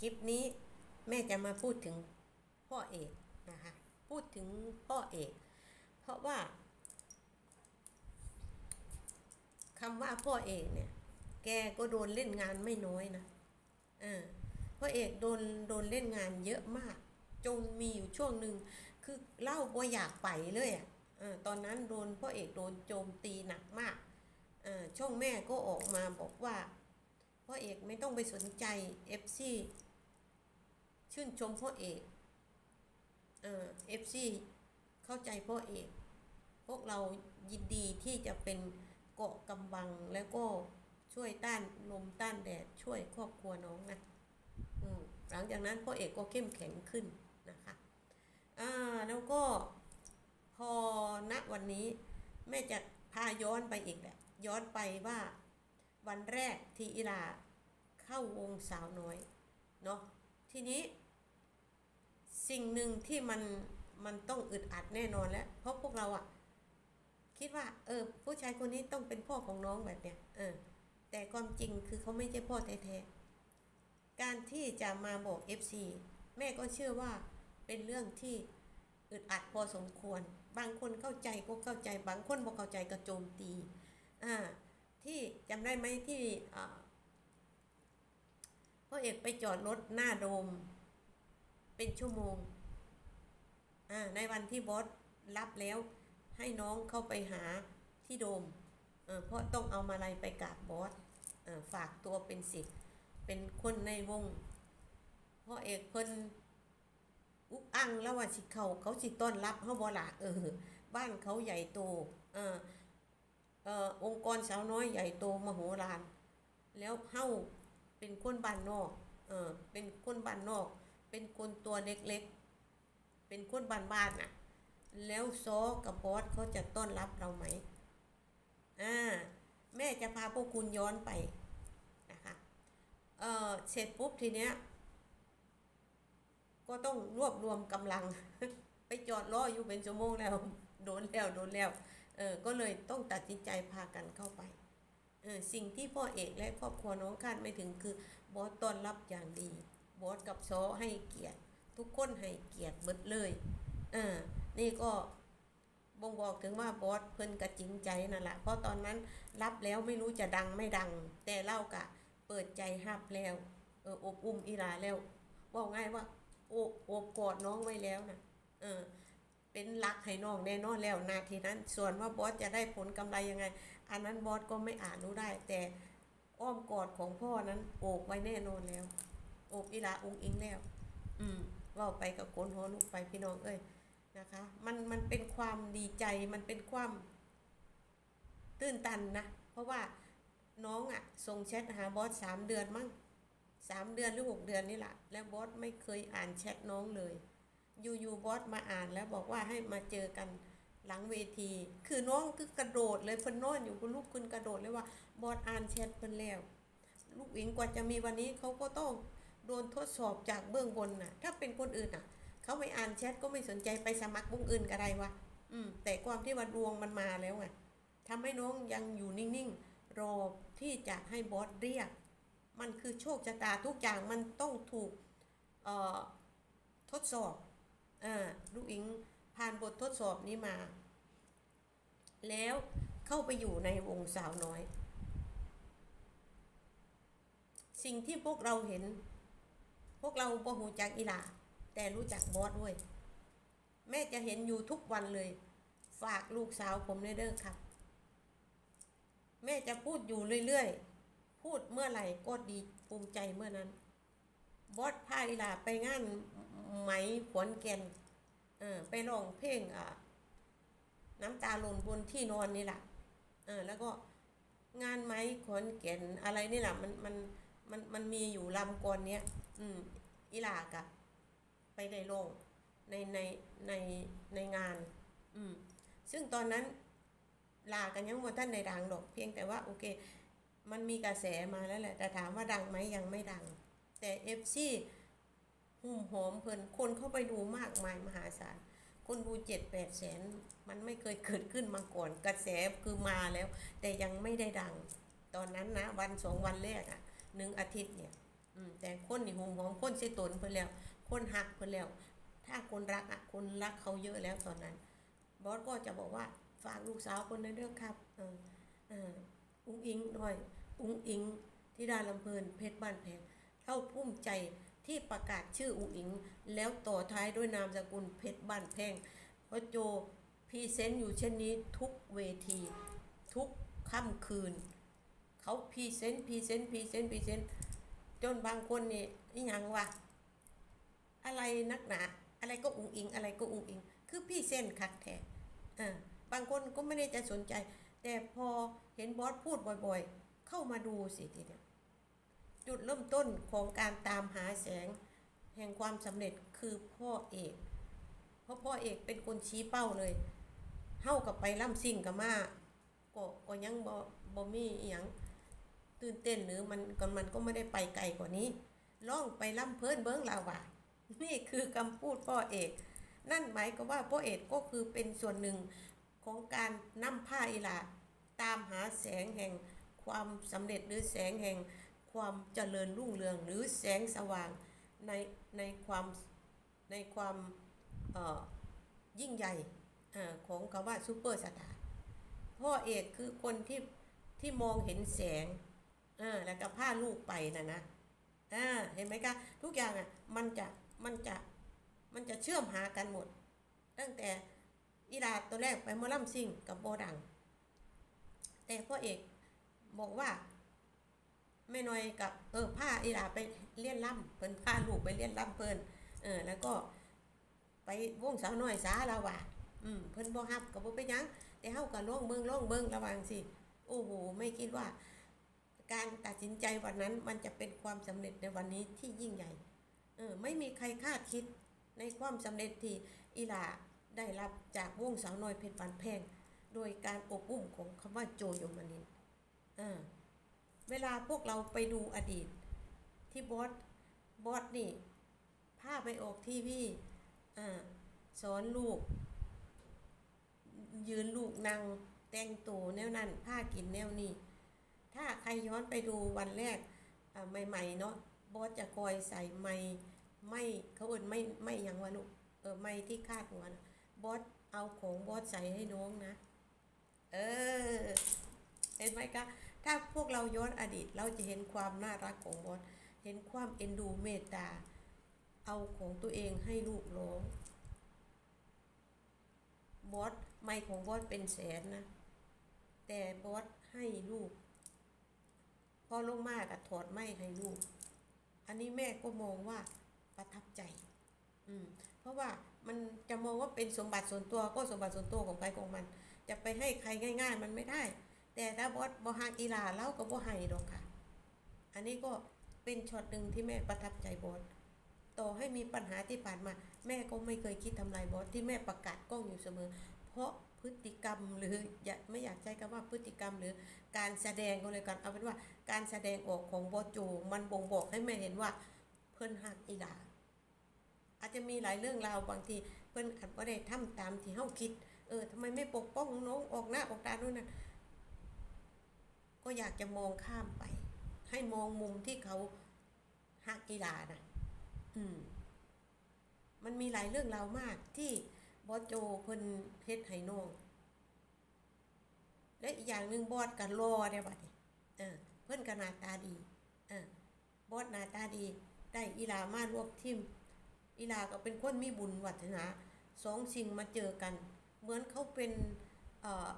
คลิปนี้แม่จะมาพูดถึงพ่อเอกนะคะ พูดถึงพ่อเอก เพราะว่าคำว่าพ่อเอกเนี่ย แกก็โดนเล่นงานไม่น้อยนะเออพ่อเอกโดนโดนเล่นงานเยอะมาก จนมีอยู่ช่วงหนึ่งคือเล่าบ่อยากไปเลยอะตอนนั้นโดนพ่อเอกโดนโจมตีหนักมากช่องแม่ก็ออกมาบอกว่าพ่อเอกไม่ต้องไปสนใจเอฟซี ชื่นชมพ่อเอกเออฟซีเข้าใจพ่อเอก พวกเรายินดีที่จะเป็นเกาะกำบังแล้วก็ช่วยต้านลมต้านแดดช่วยครอบครัวน้องนะหลังจากนั้นพ่อเอกก็เข้มแข็งขึ้นนะคะอ่าแล้วก็พอณวันนี้แม่จะพาย้อนไปอีกแหละย้อนไปว่าวันแรกที่อิลาเข้าวงสาวน้อยเนาะทีนี้ สิ่งหนึ่งที่มันมันต้องอึดอัดแน่นอนแล้ว เพราะพวกเราอะคิดว่า เออ ผู้ชายคนนี้ต้องเป็นพ่อของน้องแบบเนี้ยเออ แต่ความจริงคือเขาไม่ใช่พ่อแท้ๆการที่จะมาบอก FC แม่ก็เชื่อว่าเป็นเรื่องที่อึดอัดพอสมควร บางคนเข้าใจก็เข้าใจ บางคนบ่เข้าใจก็โจมตี อ่า ที่จำได้ไหมที่พ่อเอกไปจอดรถหน้าโดม เป็นชั่วโมงอ่าในวันที่บอสรับแล้วให้น้องเข้าไปหาที่โดมเออเพราะต้องเอามาลัยไปกราบบอสเออฝากตัวเป็นสิทธิ์เป็นคนในวงพ่อเอกเพิ่นอุกอังแล้วว่าสิเขาเขาสิต้อนรับเฮาบ่ละเออ บ้านเขาใหญ่โตเออเออองค์กรสาวน้อยใหญ่โตมโหฬารแล้วเฮาเป็นคนบ้านนอกเออเป็นคนบ้านนอก เป็นคนตัวเล็กๆ เป็นคนบ้านๆน่ะ แล้วโซกับบอสเขาจะต้อนรับเราไหมอ่าแม่จะพาพวกคุณย้อนไปนะคะเออเสร็จปุ๊บทีเนี้ย ก็ต้องรวบรวมกำลัง ไปจอดรออยู่เป็นชั่วโมงแล้ว โดนแล้วโดนแล้วเออก็เลยต้องตัดสินใจพากันเข้าไปเออสิ่งที่พ่อเอกและครอบครัวน้องคาดไม่ถึงคือบอสต้อนรับอย่างดี บอสกับซอให้เกียรติ ทุกคนให้เกียรติเบิดเลยเออนี่ก็บ่งบอกถึงว่าบอสเพิ่นกระจริงใจนั่นแหละเพราะตอนนั้นรับแล้วไม่รู้จะดังไม่ดัง แต่เล่ากะเปิดใจฮับแล้วเอออบอุ้มอีหลาแล้วบอกง่ายว่าโอบอบกอดน้องไว้แล้วนะเออเป็นรักให้น้องแน่นอนแล้วนาทีนั้น ส่วนว่าบอสจะได้ผลกำไรยังไง อันนั้นบอสก็ไม่อาจรู้ได้ แต่อ้อมกอดของพ่อนั้นโอบไว้แน่นอนแล้ว โอบอีหลาอุ้งอิงแล้ว อืมเว่าไปกับโกนหัวลูกไปพี่น้องเอ้ยนะคะ มันมันเป็นความดีใจมันเป็นความตื้นตันนะ เพราะว่าน้องอะ่ะส่งแชทหาบอสสามเดือนมั้งสามเดือนหรือหกเดือนนี่แหละแล้วบอสไม่เคยอ่านแชทน้องเลยอยู่ๆบอสมาอ่านแล้วบอกว่าให้มาเจอกันหลังเวที คือน้องคือกระโดดเลยเพิ่นนอนอยู่คุณลูกคุณกระโดดเลยว่าบอสอ่านแชทเพิ่นแล้ว ลูกอิงกว่าจะมีวันนี้เขาก็ต้อง โดนทดสอบจากเบื้องบนน่ะ ถ้าเป็นคนอื่นน่ะ เขาไม่อ่านแชทก็ไม่สนใจไปสมัครวงอื่นก็ได้วะอืม แต่ความที่ว่าดวงมันมาแล้วไงทำให้น้องยังอยู่นิ่งๆรอที่จะให้บอสเรียก มันคือโชคชะตาทุกอย่างมันต้องถูกเอ่อทดสอบอ่าลูกอิงผ่านบททดสอบนี้มา แล้วเข้าไปอยู่ในวงสาวน้อย สิ่งที่พวกเราเห็น พวกเราบ่หูจักอีหลา แต่รู้จักบอสด้วย แม่จะเห็นอยู่ทุกวันเลย ฝากลูกสาวผมเด้อครับ แม่จะพูดอยู่เรื่อยๆ พูดเมื่อไหร่ก็ดีภูมิใจเมื่อนั้น บอสพาอีหลาไปงานไหมขวนแก่นเออไปร้องเพลงอะน้ำตาหล่นบนที่นอนนี่แหละเออแล้วก็งานไหมขอนแก่นอะไรนี่แหละมันมันมันมันมีอยู่ลำก่อนเนี้ย อืมอีหลากะไปได้ลงในในในในงาน อืม ซึ่งตอนนั้นลากันยังว่าท่านในดังดอก เพียงแต่ว่าโอเค มันมีกระแสมาแล้วแหละ แต่ถามว่าดังไหมยังไม่ดัง แต่เอฟซีหุ่มหอมเพลินคนเข้าไปดูมากมายมหาศาลคนดูเจ็ดแปดแสน มันไม่เคยเกิดขึ้นมาก่อน กระแสคือมาแล้ว แต่ยังไม่ได้ดัง ตอนนั้นนะ วันสองวันแรกอะหนึ่งอาทิตย์เนี่ย แต่คนนี่หงหอมคนเสยตนเพิ่นแล้ว คนหักเพิ่นแล้ว ถ้าคนรักอะคนรักเขาเยอะแล้วตอนนั้น บอสก็จะบอกว่าฝากลูกสาวคนนั้นด้วยครับเออเอออุ้งอิงหน่อย อุ้งอิงที่ดาลำเพลินเพชรบ้านแพงเท่าภูมิใจที่ประกาศชื่ออุ้งอิง แล้วต่อท้ายด้วยนามสกุลเพชรบ้านแพงเพราะโจพรีเซนต์อยู่เช่นนี้ทุกเวที ทุกค่ำคืน เขาพรีเซนต์พรีเซนต์พรีเซนต์พรีเซนต์ จนบางคนนี่อีหยังวะอะไรนักหนา อะไรก็อุ้งอิง อะไรก็อุ้งอิง คือพรีเซนคักแท้อ่าบางคนก็ไม่ได้จะสนใจ แต่พอเห็นบอสพูดบ่อยๆ เข้ามาดูสิทีเดียวจุดเริ่มต้นของการตามหาแสง แห่งความสำเร็จคือพ่อเอก เพราะพ่อเอกเป็นคนชี้เป้าเลยเฮ้ากับไปล่ำซิ่งกับมาก็ก็ยังบ่บ่มีอหยัง ตื่นเต้นหรือมันก็มันก็ไม่ได้ไปไกลกว่านี้ล่องไปล่ำเพิ่นเบิ้งลาวานี่คือคำพูดพ่อเอก นั่นหมายก็ว่าพ่อเอกก็คือเป็นส่วนหนึ่งของการนำผ้าอิหลาตามหาแสงแห่งความสำเร็จหรือแสงแห่งความเจริญรุ่งเรืองหรือแสงสว่างในในความในความยิ่งใหญ่ของคำว่าซูเปอร์สตาร์พ่อเอกคือคนที่ที่มองเห็นแสง ออแล้วก็พาลูกไปนะนะอ่าเห็นไหมคะทุกอย่างอะมันจะมันจะมันจะเชื่อมหากันหมด ตั้งแต่อีดาตัวแรกไปมอลำซิ่งกับโบดัง แต่พ่อเอกบอกว่าแม่น้อยกับเออผ้าอีดาไปเลี้ยนล่ำเพิ่นผ้าลูกไปเลี้ยนล่ำเพิ่นเออแล้วก็ไปวงสาวน้อยสาลาว่าอืมเพิ่นบ่ฮับกับบ่ไปยังแต่เฮาก็ล่องเบิ่งล่องเบิ่งระวังสิโอ้โหไม่คิดว่า การตัดสินใจวันนั้นมันจะเป็นความสำเร็จในวันนี้ที่ยิ่งใหญ่ เออไม่มีใครคาดคิดในความสำเร็จที่อีหลาได้รับจากวงสาวน้อยเพชรฟันแพง โดยการอบอุ้มของคำว่าโจโยมานินเอ่าเวลาพวกเราไปดูอดีต ที่บอสบอสนี่พาไปออกทีวีอ่าสอนลูก ยืนลูกนางแต่งตัวแนวนั้นผ้ากินแนวนี้ ถ้าใครย้อนไปดูวันแรกใหม่ๆเนาะบอสจะคอยใส่ไม้ไม่เขาเอิ้นไม่ไม่ยังวะลูกเออไม่ที่คาดหัวนะบอสเอาของบอสใส่ให้น้องนะ เออเห็นไหมคะถ้าพวกเราย้อนอดีตเราจะเห็นความน่ารักของบอสเห็นความเอ็นดูเมตตา เอาของตัวเองให้ลูกร้องบอสไม่ของบอสเป็นแสนนะ แต่บอสให้ลูก พอลงมากอะถอดไม่ให้ลูก อันนี้แม่ก็มองว่าประทับใจ อืม เพราะว่ามันจะมองว่าเป็นสมบัติส่วนตัวก็สมบัติส่วนตัวของใครของมัน จะไปให้ใครง่าย ๆ มันไม่ได้ แต่ถ้าบอสบอฮักอีลาเล่าก็บอให้ดอกค่ะ อันนี้ก็เป็นช็อตหนึ่งที่แม่ประทับใจบอสต่อให้มีปัญหาที่ผ่านมา แม่ก็ไม่เคยคิดทำลายบอสที่แม่ประกาศกล้องอยู่เสมอ เพราะ พฤติกรรมหรืออย่าไม่อยากใช้คำว่าพฤติกรรมหรือการแสดงก็เลยกันเอาเป็นว่าการแสดงออกของบอสโจมันบ่งบอกให้แม่เห็นว่าเพิ่นหักอีหลาอาจจะมีหลายเรื่องราวบางทีเพิ่นอาจบ่ได้ทำตามที่เฮาคิด เออทำไมไม่ปกป้องน้องออกหน้าออกตาด้วยนั่นก็อยากจะมองข้ามไป ให้มองมุมที่เขาหักอีหลานะอืมมันมีหลายเรื่องราวมากที่ บอสโจเพิ่นเฮ็ดให้น้องและอีกอย่างหนึ่งบอสก็รอได้บัดนี้เออเพิ่นก็หน้าตาดีเออบอสหน้าตาดี ได้อีลามารวบทิมอีลาก็เป็นคนมีบุญวัฒนาสองสิ่งมาเจอกัน เหมือนเขาเป็นเอ่อ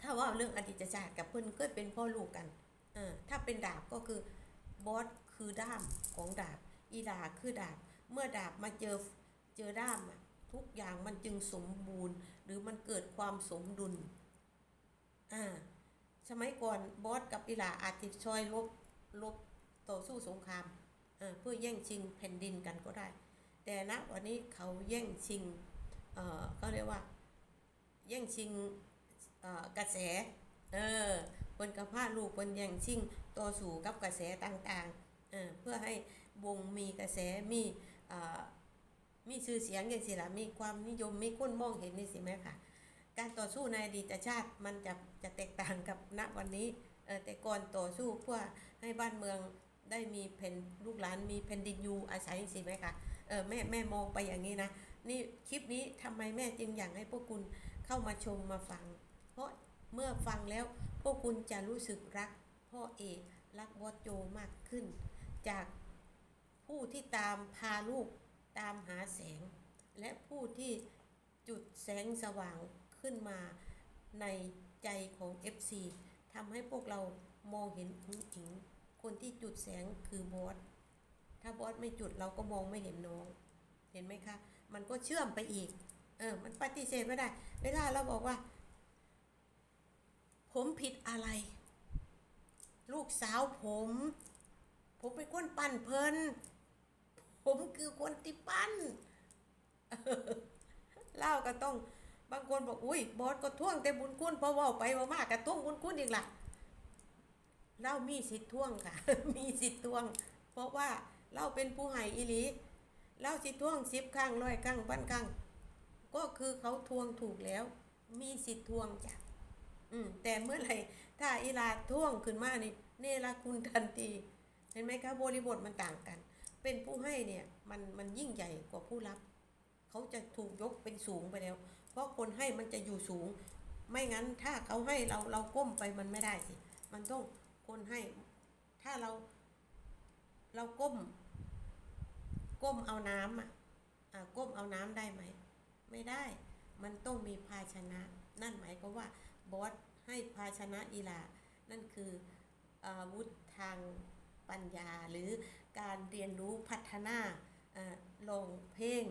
ถ้าว่าเรื่องอดีตชาติกับเพิ่นก็เป็นพ่อลูกกันเออถ้าเป็นดาบก็คือบอสคือด้ามของดาบ อีลาคือดาบ เมื่อดาบมาเจอเจอด้ามอะ ทุกอย่างมันจึงสมบูรณ์ หรือมันเกิดความสมดุล อ่า สมัยก่อนบอสกับอีหลาอาจจะซอยลบลบต่อสู้สงครามเอ่อเพื่อแย่งชิงแผ่นดินกันก็ได้ แต่ณวันนี้เขาแย่งชิงเอ่อเขาเรียกว่า แย่งชิงเอ่อกระแส เออเพิ่นกับพาลูกเพิ่นแย่งชิงต่อสู้กับกระแสต่างๆเออเพื่อให้วงมีกระแสมีเอ่อ มีชื่อเสียงอย่างสิละมีความนิยมมีคนมองเห็นนี่สิแม่ค่ะ การต่อสู้ในอดีตชาติมันจะจะแตกต่างกับณวันนี้เออแต่ก่อนต่อสู้เพื่อให้บ้านเมืองได้มีแผ่นลูกหลานมีแผ่นดินอยู่อาศัยสิไหมคะเออแม่แม่มองไปอย่างนี้นะ นี่คลิปนี้ทำไมแม่จึงอยากให้พวกคุณเข้ามาชมมาฟัง เพราะเมื่อฟังแล้วพวกคุณจะรู้สึกรักพ่อเอกรักบอสโจมากขึ้น จากผู้ที่ตามพาลูก ตามหาแสง และผู้ที่จุดแสงสว่างขึ้นมาในใจของ FC ทำให้พวกเรามองเห็นอุ้งอิง คนที่จุดแสงคือบอส ถ้าบอสไม่จุดเราก็มองไม่เห็นน้อง เห็นไหมคะ มันก็เชื่อมไปอีก เออ มันปฏิเสธไม่ได้ เวลาเราบอกว่า ผมผิดอะไร ลูกสาวผม ผมเป็นคนปั่นเพลิน ผมคือคนที่ปั้นเล่าก็ต้อง บางคนบอกอุ้ยบอสก็ท่วงแต่บุญคุณพอว่าไปว่ามากก็ท่วงบุญคุณอีกล่ะเรามีสิทธิ์ท่วงค่ะ มีสิทธิ์ท่วง เพราะว่าเราเป็นผู้ให้อีหลีเราสิท่วงสิบครั้งร้อยครั้งพันครั้งก็คือเขาทวงถูกแล้ว มีสิทธิ์ทวงจ้ะอืม แต่เมื่อไหร่ถ้าอีลาท่วงขึ้นมานี่เนรคุณทันที เห็นไหมคะบริบทมันต่างกัน เป็นผู้ให้เนี่ยมันมันยิ่งใหญ่กว่าผู้รับ เขาจะถูกยกเป็นสูงไปแล้ว เพราะคนให้มันจะอยู่สูง ไม่งั้นถ้าเขาให้เราเราก้มไปมันไม่ได้สิมันต้องคนให้ ถ้าเราเราก้ม ก้มเอาน้ำอะอ่าก้มเอาน้ำได้ไหม ไม่ได้ มันต้องมีภาชนะ นั่นหมายความว่าบอสให้ภาชนะอีหลา นั่นคืออาวุธทางปัญญาหรือ การเรียนรู้พัฒนาลงเพลง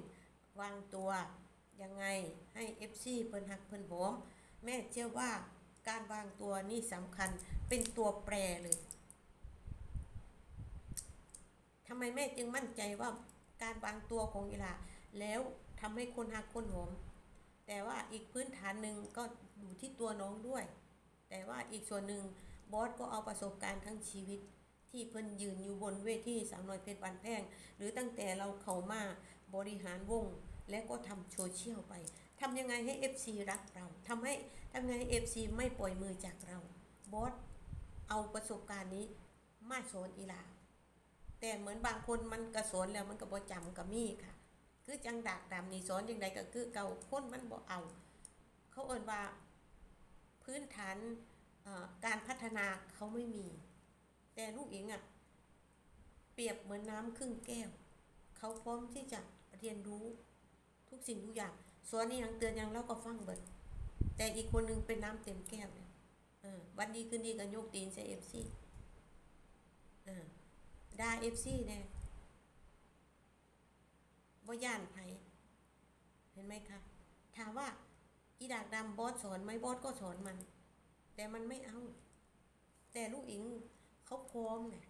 วางตัวยังไงให้ FC เพิ่นหักเพิ่นหมแม่เชื่อว่าการวางตัวนี่สำคัญเป็นตัวแปรเลยทำไมแม่จึงมั่นใจว่าการวางตัวของอีหลาแล้วทำให้คนหักคนหมแต่ว่าอีกพื้นฐานหนึ่งก็อยู่ที่ตัวน้องด้วย แต่ว่าอีกส่วนหนึ่งบอสก็เอาประสบการณ์ทั้งชีวิต ที่เพิ่นยืนอยู่บนเวทีสาวน้อยเพชรบานแพง หรือตั้งแต่เราเข้ามาบริหารวง และก็ทำโซเชียลไปทำยังไงให้ FC รักเราทำให้ทำไงให้ FC ไม่ปล่อยมือจากเราบอสเอาประสบการณ์นี้มาสอนอีหลา แต่เหมือนบางคนมันกระสอนแล้วมันก็บ่จำก็มีค่ะ คือจังดากดำนี่สอนจังใดก็คือเก่าคนมันบ่เอา เขาเอ่นว่าพื้นฐานการพัฒนาเขาไม่มี แต่ลูกเองอะเปรียบเหมือนน้ำครึ่งแก้ว เขาพร้อมที่จะเรียนรู้ทุกสิ่งทุกอย่างสอนนี่ยังเตือนยังเราก็ฟังเบิด แต่อีกคนหนึงเป็นน้ำเต็มแก้วเนี่ยวันดีคืนดีกันยกตีนใส่เอฟซีด่าเอฟซีเนี่ยว่าย่านไผเห็นไหมคะถามว่า อีดากดำบอสสอนไหมบอสก็สอนมัน แต่มันไม่เอา แต่ลูกอิง เขาพร้อมเนี่ย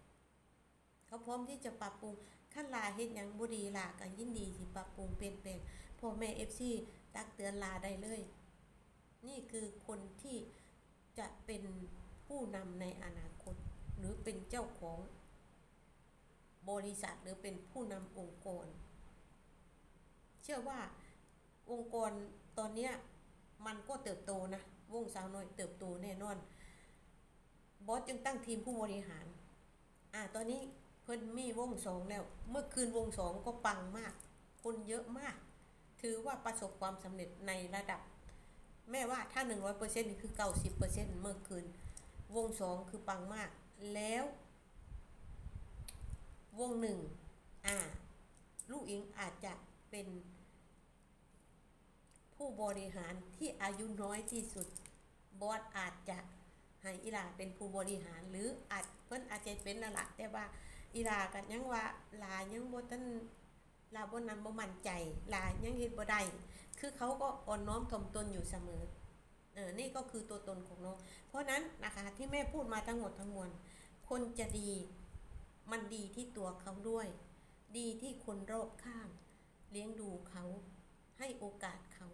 เขาพร้อมที่จะปรับปรุงขั้นลาเฮ็ดยังบุดีลากันยินดีสิปรับปรุงเปลี่ยนแปลงพ่อแม่เอฟซีตักเตือนลาได้เลย นี่คือคนที่จะเป็นผู้นำในอนาคต หรือเป็นเจ้าของบริษัทหรือเป็นผู้นำองค์กร เชื่อว่าองค์กรตอนนี้มันก็เติบโตนะวงสาวน้อยเติบโตแน่นอน บอสจึงตั้งทีมผู้บริหาร อ่า ตอนนี้เพิ่นมีวงสองแล้ว เมื่อคืนวงสองก็ปังมาก คนเยอะมาก ถือว่าประสบความสำเร็จในระดับ แม่ว่าถ้าหนึ่งร้อยเปอร์เซ็นต์นี่คือเก้าสิบเปอร์เซ็นต์เมื่อคืน วงสองคือปังมาก แล้ว วงหนึ่งอ่า ลูกอิงอาจจะเป็น ผู้บริหารที่อายุน้อยที่สุด บอสอาจจะ ให้อีหลาเป็นผู้บริหาร หรืออาจเพิ่นอาจจะเป็นนั่นแหละแต่ว่าอีหลากันยังว่าลายังบ่ทันลาบ่นั้นบ่มั่นใจลายังเฮ็ดบ่ได้คือเขาก็อ่อนน้อมถ่อมตนอยู่เสมอเออนี่ก็คือตัวตนของน้อง เพราะนั้นนะคะที่แม่พูดมาทั้งหมดทั้งมวลคนจะดีมันดีที่ตัวเขาด้วย ดีที่คนรอบข้าง เลี้ยงดูเขาให้โอกาสเขา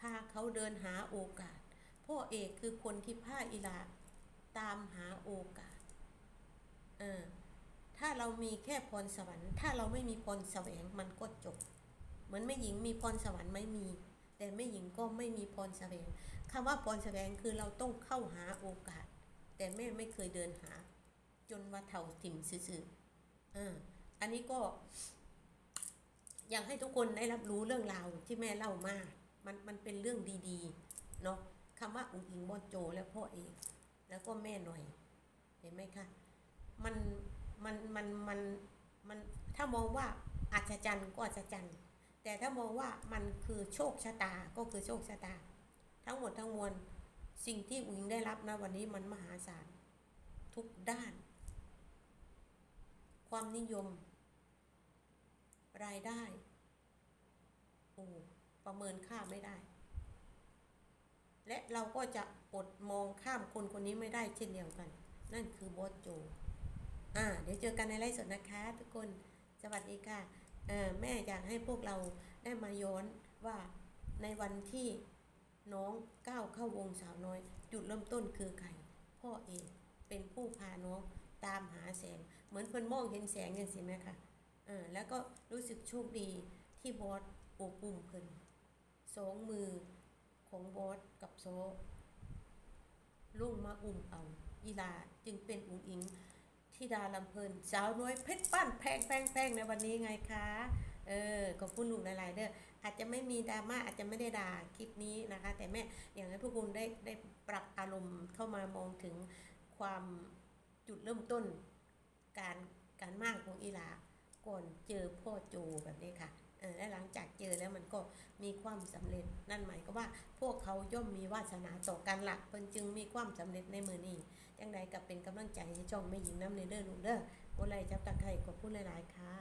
พาเขาเดินหาโอกาส พ่อเอกคือคนที่พาอีลา ตามหาโอกาสเออถ้าเรามีแค่พรสวรรค์ ถ้าเราไม่มีพรแสวงมันก็จบ เหมือนแม่หญิงมีพรสวรรค์ไม่มี แต่แม่หญิงก็ไม่มีพรแสวงคำว่าพรแสวงคือเราต้องเข้าหาโอกาส แต่แม่ไม่เคยเดินหา จนว่าเท่าถิ่มซื่ออ่าอันนี้ก็อยากให้ทุกคนได้รับรู้เรื่องราวที่แม่เล่ามา มันมันเป็นเรื่องดีๆ เนาะคำว่าอุ๋งอิงบอนโจและพ่อเอง แล้วก็แม่หน่อย เห็นไหมคะมันมันมันมันมันถ้ามองว่าอัศจรรย์ก็อัศจรรย์ แต่ถ้ามองว่ามันคือโชคชะตาก็คือโชคชะตา ทั้งหมดทั้งมวลสิ่งที่อุ๋งได้รับนะวันนี้มันมหาศาลทุกด้าน ความนิยม รายได้โอ้ประเมินค่าไม่ได้ และเราก็จะอดมองข้ามคนคนนี้ไม่ได้เช่นเดียวกัน นั่นคือบอสโจอ่าเดี๋ยวเจอกันในไลฟ์สดนะคะทุกคนสวัสดีค่ะเออแม่อยากให้พวกเราได้มาย้อนว่าในวันที่น้องก้าวเข้าวงสาวน้อย จุดเริ่มต้นคือใครพ่อเองเป็นผู้พาน้องตามหาแสง เหมือนเพิ่นมองเห็นแสงอย่างสิไหมคะเออแล้วก็รู้สึกโชคดีที่บอสโอบปุ่มเพิ่นสองมือ ของบอสกับโซลุ่งมาอุ้มเอา อีลาจึงเป็นอุ๋งอิงที่ดาลำเพลินสาวน้อยเพชรปั้นแพงแพงแพงในวันนี้ไงคะเออขอบคุณลุงหลายๆเด้ออาจจะไม่มีดราม่าอาจจะไม่ได้ด่าคลิปนี้นะคะ แต่แม่อย่ากให้พวกคุณได้ได้ปรับอารมณ์เข้ามามองถึงความจุดเริ่มต้น การการมากของอีหลาก่อนเจอพ่อโจแบบนี้ค่ะ และหลังจากเจอแล้วมันก็มีความสำเร็จ นั่นหมายก็ว่าพวกเขาย่อมมีวาสนาต่อกันละเพิ่นจึงมีความสำเร็จในมือนี้จังใดกับเป็นกำลังใจให้ช่องไม่หญิงน้ำในเด้อลูกเด้อโอไลจับตะไคร่ขอบคุณหลายๆค่ะ